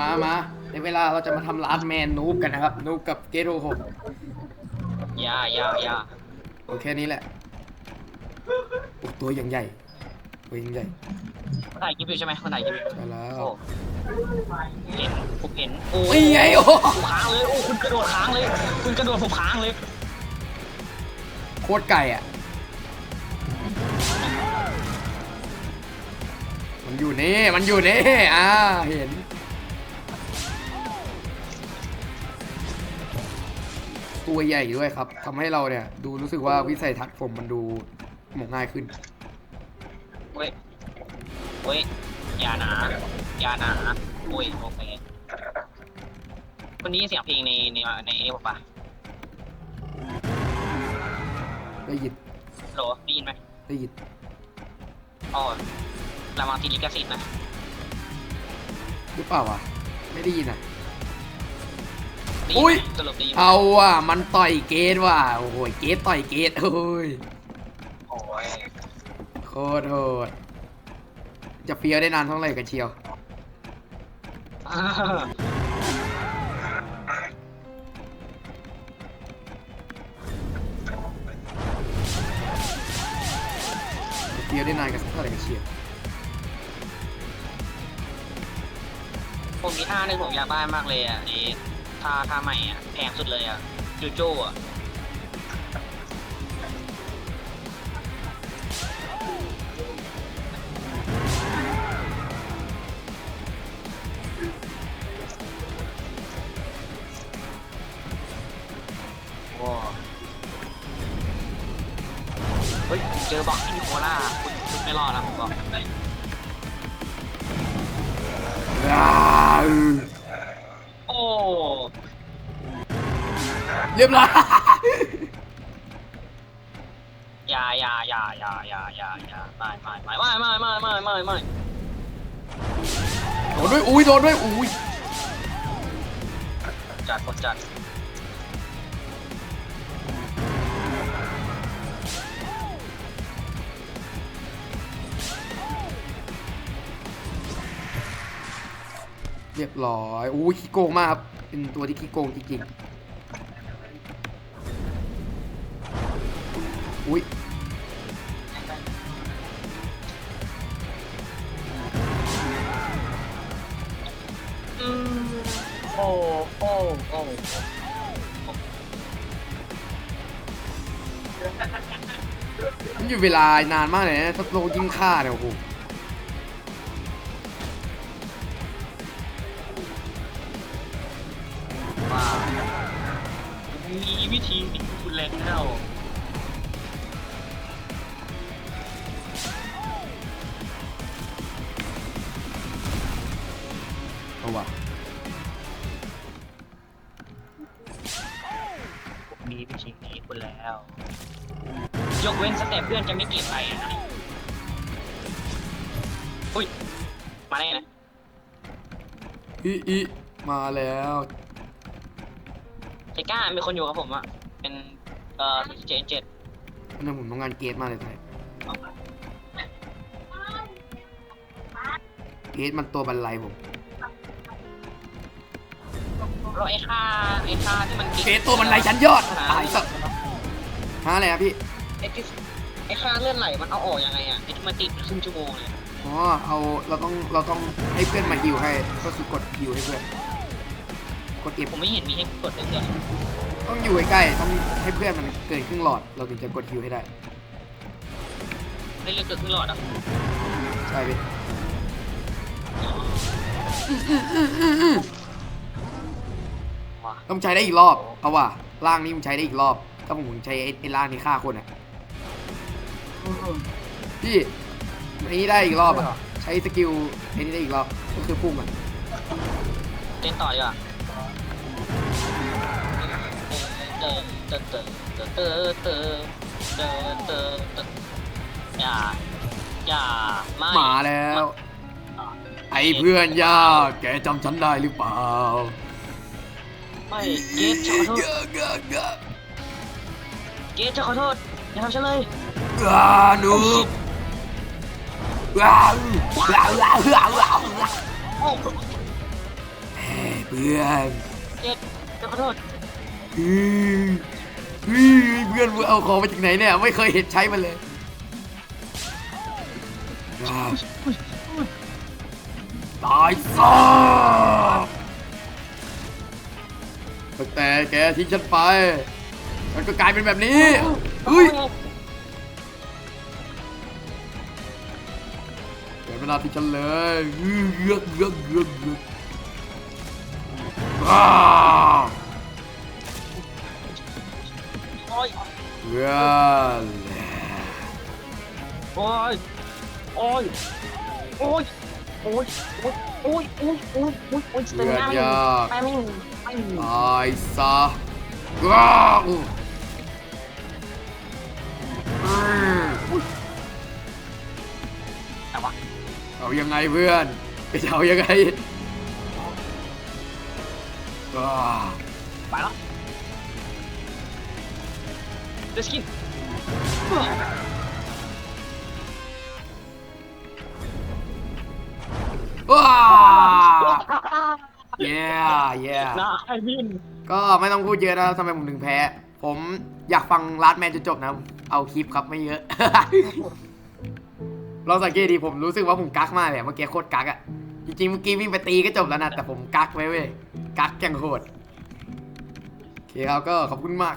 มามาในเวลาเราจะมาทำลาสแมนนูบกันนะครับ นูบกับเกโรหกอย่าอย่าอย่าโอเคนี้แหละโอ้ตัวอย่างใหญ่ ตัวอย่างใหญ่คนถ่ายคลิปอยู่ใช่ไหมคนถ่ายคลิปอยู่ใช่แล้วโอ้เห็นผมเห็นโอ้นี่ไงโอ้ผมค้างเลยโอ้คุณกระโดดค้างเลย คุณกระโดดผมค้างเลย โคตรไก่อะ มันอยู่นี่ มันอยู่นี่ อ่า เห็น ตัวใหญ่ด้วยครับทำให้เราเนี่ย ดูรู้สึกว่าวิสัยทัศน์ผมมันดูมองง่ายขึ้น เว้ยเว้ยอย่าหนาอย่าหนาโอ้ยโอเคคนนี้เสียงเพลงในในในเอฟปะได้ยินโหลได้ยินไหมได้ยินอ๋อระวังทีลิกาซิตนะหรือเปล่าวะไม่ได้ยินอะได้อุ๊ยิยนไหมสรุปได้ยินไหมเอาว่ะมันต่อยเกตว่ะโอ้โหเกตต่อยเกตโอ้ยโอ้ยโคตรโหดจะเฟี้ยวได้นานเท่าไหร่กันเชียว จะเฟี้ยวได้นานกันเท่าไหร่กันเชียวผมมีท่าหนึ่งผมอยากได้มากเลยอะไอ้ ทาทาใหม่อะแพงสุดเลยอะจูโจ้อะเฮ้ยเจอบอกที่มีโคล่าคุณคุณไม่รอดนะผมบอกเลย เรียบร้อยอย่าอย่าอย่าอย่าอย่าอย่าอย่าไม่ไม่ไม่ไม่ไม่ไม่ไม่ไม่ไม่โดนด้วยอุ้ยโดนด้วยอุ้ยจัดกดจัด เรียบร้อยอุ้ยขี้โกงมากครับเป็นตัวที่ขี้โกงจริงๆอุ้ยโอ้โอ้โอ้มันอยู่เวลานานมากเลยนะถ้าโลยิ่งฆ่าเนี่ยโอ้โห มีวิธีที่คุณเล่นแล้วเอาว่ะมีวิธีนี้คุณแล้ว ยกเว้นสเต็ปเพื่อนจะไม่เก็บไปอะนะอุ้ย มาได้ไงนะอีอีมาแล้วไทก้ามีคนอยู่กับผมอะ เป็นเอ่อเจเจ็ดนั่นผมต้องงานเกตมากเลยไทยเกตมันตัวบรรลัยผม แล้วไอ้ค่าไอ้ค่าที่มันเกตตัวบรรลัยชั้นยอดตายสักหาอะไรครับพี่ ไอ้ที่ไอ้ค่าเลื่อนไหลมันเอาออกยังไงอะไอ้ที่มันติดครึ่งชั่วโมงเลยอ๋อ เอา เราต้อง เราต้องให้เพื่อนมาฮิวให้ ก็คือกดฮิวให้เพื่อน กด F ผมไม่เห็นมีให้กดเลยเลย ต้องอยู่ใกล้ๆต้องให้เพื่อนมันเกินครึ่งหลอด เราถึงจะกดฮิวให้ได้ได้เลือกเกิดขึ้นหลอดอะใช่พี่ว้าต้องใช้ได้อีกรอบเอาว่ะร่างนี้มันใช้ได้อีกรอบ ถ้าผมใช้ไอ้ไอ้ร่างนี้ฆ่าคนอะพี่อันนี้ได้อีกรอบอะ ใช้สกิลไอ้นี้ได้อีกรอบ ก็คือพุ่งอะ เต้นต่อดีกว่า เตอเตอเตอเตอเตอเตอเตอเตออย่าอย่าไม่มาแล้ว ไอ้เพื่อนยาแกจำฉันได้หรือเปล่าไม่เกตจขอโทษเกอะเกอะเกอะเกตจะขอโทษอย่าทำฉันเลยอาหนูว้าวว้าวว้าวว้าวว้าวเพื่อนเจ็ดขอโทษ เพื่อนมึงเอาของมาจากไหนเนี่ย ไม่เคยเห็นใช้มันเลยอ่าตายซะตั้งแต่แกทิ้งฉันไป มันก็กลายเป็นแบบนี้เฮ้ยแกไม่น่าทิ้งฉันเลยอื้อเงือกเงือกเงือกเงือก อ้าโอ้ยเพื่อนโอ้ยโอ้ยโอ้ยโอ้ยโอ้ยโอ้ยโอ้ยโอ้ยโอ้ยสเตเพื่อนน่ายากไปไม่ไม่ตายซะว้าวอืมแต่ว่าเอายังไงเพื่อนจะเอายังไงว้าไปแล้ว เดสกินว้าเย้เย้นะไอ้บินก็ไม่ต้องพูดเยอะนะทำไมผมถึงแพ้ ผมอยากฟังลาดแมนจนจบนะ เอาคลิปครับไม่เยอะ ลองสังเกตดีผมรู้สึกว่าผมกักมากเลยอะเมื่อกี้โคตรกักอะจริงๆเมื่อกี้วิ่งไปตีก็จบแล้วนะ แต่ผมกักไว้เว้ย กักอย่างโหด โอเคครับก็ขอบคุณมาก